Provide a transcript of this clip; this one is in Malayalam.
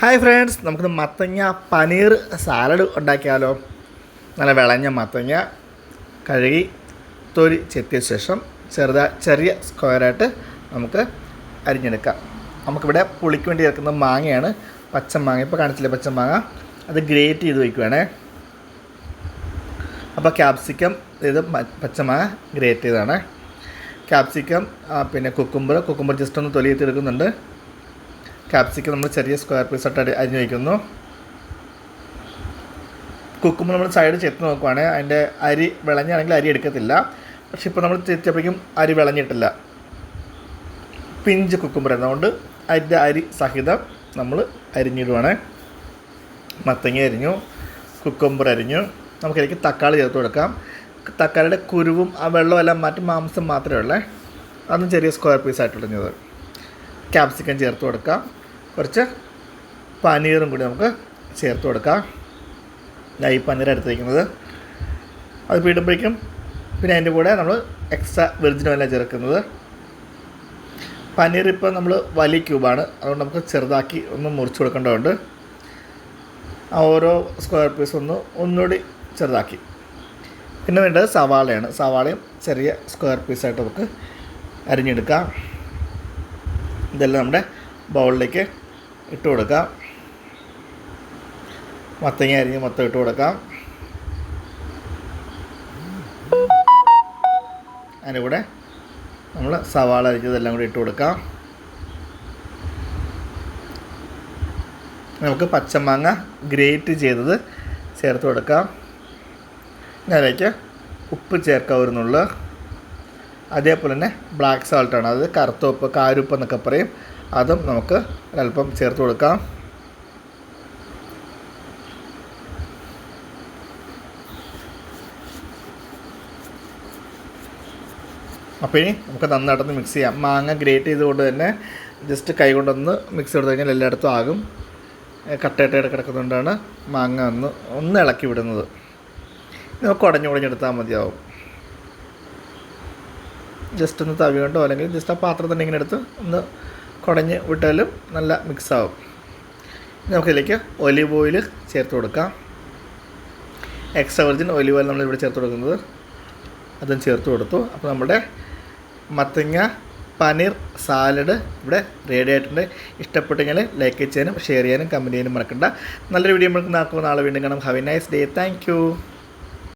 ഹായ് ഫ്രണ്ട്സ് നമുക്ക് മത്തങ്ങ പനീർ സാലഡ് ഉണ്ടാക്കിയാലോ? നല്ല വിളഞ്ഞ മത്തങ്ങ കഴുകി തൊലി ചെത്തിയ ശേഷം ചെറുതാ ചെറിയ സ്ക്വയറായിട്ട് നമുക്ക് അരിഞ്ഞെടുക്കാം. നമുക്കിവിടെ പുളിക്ക് വേണ്ടി ചേർക്കുന്ന മാങ്ങയാണ് പച്ചമാങ്ങ ഇപ്പോൾ കാണിച്ചില്ലേ പച്ചമാങ്ങ അത് ഗ്രേറ്റ് ചെയ്ത് വയ്ക്കുവാണേ അപ്പോൾ ക്യാപ്സിക്കം ഇത് പച്ചമാങ്ങ ഗ്രേറ്റ് ചെയ്താണ് ക്യാപ്സിക്കം പിന്നെ കുക്കുംബർ കുക്കുംബർ ജസ്റ്റ് ഒന്ന് തൊലിയെത്തി എടുക്കുന്നുണ്ട് ക്യാപ്സിക്കം നമ്മൾ ചെറിയ സ്ക്വയർ പീസ് അരി- അരിഞ്ഞ് വയ്ക്കുന്നു കുക്കുമ്പോൾ നമ്മൾ സൈഡ് ചെത്ത് നോക്കുവാണെങ്കിൽ അതിന്റെ അരി വിളഞ്ഞാണെങ്കിൽ അരി എടുക്കത്തില്ല. പക്ഷെ ഇപ്പോൾ നമ്മൾ ചെത്തിയപ്പോഴേക്കും അരി വിളഞ്ഞിട്ടില്ല. പിഞ്ച് കുക്കുമ്പർ അതുകൊണ്ട് അതിന്റെ അരി സഹിതം നമ്മൾ അരിഞ്ഞിടുവാണ്. മത്തങ്ങ അരിഞ്ഞു കുക്കുമ്പർ അരിഞ്ഞു. നമുക്കിടയ്ക്ക് തക്കാളി ചേർത്ത് കൊടുക്കാം. തക്കാളിയുടെ കുരുവും ആ വെള്ളമെല്ലാം മാറ്റി മാംസം മാത്രമേ ഉള്ളേ. അതും ചെറിയ സ്ക്വയർ പീസ് ആയിട്ട് ഇടുന്നത് ക്യാപ്സിക്കം ചേർത്ത് കൊടുക്കാം. കുറച്ച് പനീറും കൂടി നമുക്ക് ചേർത്ത് കൊടുക്കാം. ഈ പനീർ എടുത്തിരിക്കുന്നത്. അത് പിടുമ്പോഴേക്കും പിന്നെ അതിന്റെ കൂടെ നമ്മൾ എക്സ്ട്രാ വെർജിൻ ഓയിലാണ് ചേർക്കുന്നത്. പനീർ ഇപ്പോൾ നമ്മൾ വലിയ ക്യൂബാണ് അതുകൊണ്ട് നമുക്ക് ചെറുതാക്കി ഒന്ന് മുറിച്ച് കൊടുക്കേണ്ടതുണ്ട്. ആ ഓരോ സ്ക്വയർ പീസ് ഒന്ന് ഒന്നുകൂടി ചെറുതാക്കി. പിന്നെ വേണ്ടത് സവാളയാണ്. സവാളയും ചെറിയ സ്ക്വയർ പീസായിട്ട് നമുക്ക് അരിഞ്ഞെടുക്കാം. ഇതെല്ലാം നമ്മുടെ ബൗളിലേക്ക് ഇട്ട് കൊടുക്കാം. മത്തങ്ങ അരിഞ്ഞ് മൊത്തം ഇട്ട് കൊടുക്കാം. അതിന്റെ കൂടെ നമ്മൾ സവാള അരിഞ്ഞതെല്ലാം കൂടി ഇട്ട് കൊടുക്കാം. നമുക്ക് പച്ചമാങ്ങ ഗ്രേറ്റ് ചെയ്തത് ചേർത്ത് കൊടുക്കാം. അതിലേക്ക് ഉപ്പ് ചേർക്കാവുന്നുള്ള അതേപോലെ തന്നെ ബ്ലാക്ക് സാൾട്ടാണ് അത് കറുത്ത ഉപ്പ് കാരുപ്പ് എന്നൊക്കെ പറയും. അതും നമുക്ക് അല്പം ചേർത്ത് കൊടുക്കാം. അപ്പോൾ ഇനി നമുക്ക് നന്നായിട്ടൊന്ന് മിക്സ് ചെയ്യാം. മാങ്ങ ഗ്രേറ്റ് ചെയ്തുകൊണ്ട് തന്നെ ജസ്റ്റ് കൈ കൊണ്ടൊന്ന് മിക്സ് ചെയ്ത് കഴിഞ്ഞാൽ എല്ലായിടത്തും ആകും. കട്ടയിട്ടായിട്ട് കിടക്കുന്നതുകൊണ്ടാണ് മാങ്ങ ഒന്ന് ഒന്ന് ഇളക്കി വിടുന്നത്. നമുക്ക് ഉടഞ്ഞു ഉടഞ്ഞെടുത്താൽ മതിയാവും. ജസ്റ്റ് ഒന്ന് തവി കൊണ്ടോ അല്ലെങ്കിൽ ജസ്റ്റ് ആ പാത്രം തന്നെ ഇങ്ങനെ എടുത്ത് ഒന്ന് കുടഞ്ഞ് വിട്ടാലും നല്ല മിക്സാവും. നമുക്കിതിലേക്ക് ഒലിവ് ഓയിൽ ചേർത്ത് കൊടുക്കാം. എക്സ്ട്രാ വെർജിൻ ഒലിവ് ഓയിൽ നമ്മളിവിടെ ചേർത്ത് കൊടുക്കുന്നത്. അതും ചേർത്ത് കൊടുത്തു. അപ്പോൾ നമ്മുടെ മത്തങ്ങ പനീർ സാലഡ് ഇവിടെ റെഡി ആയിട്ടുണ്ട്. ഇഷ്ടപ്പെട്ടെങ്കിൽ ലൈക്ക് ചെയ്യാനും ഷെയർ ചെയ്യാനും കമന്റ് ചെയ്യാനും മറക്കണ്ട. നല്ലൊരു വീഡിയോ നമുക്ക് നാക്കുമ്പോൾ നാളെ വീണ്ടും കാണാം. Have a nice day thank you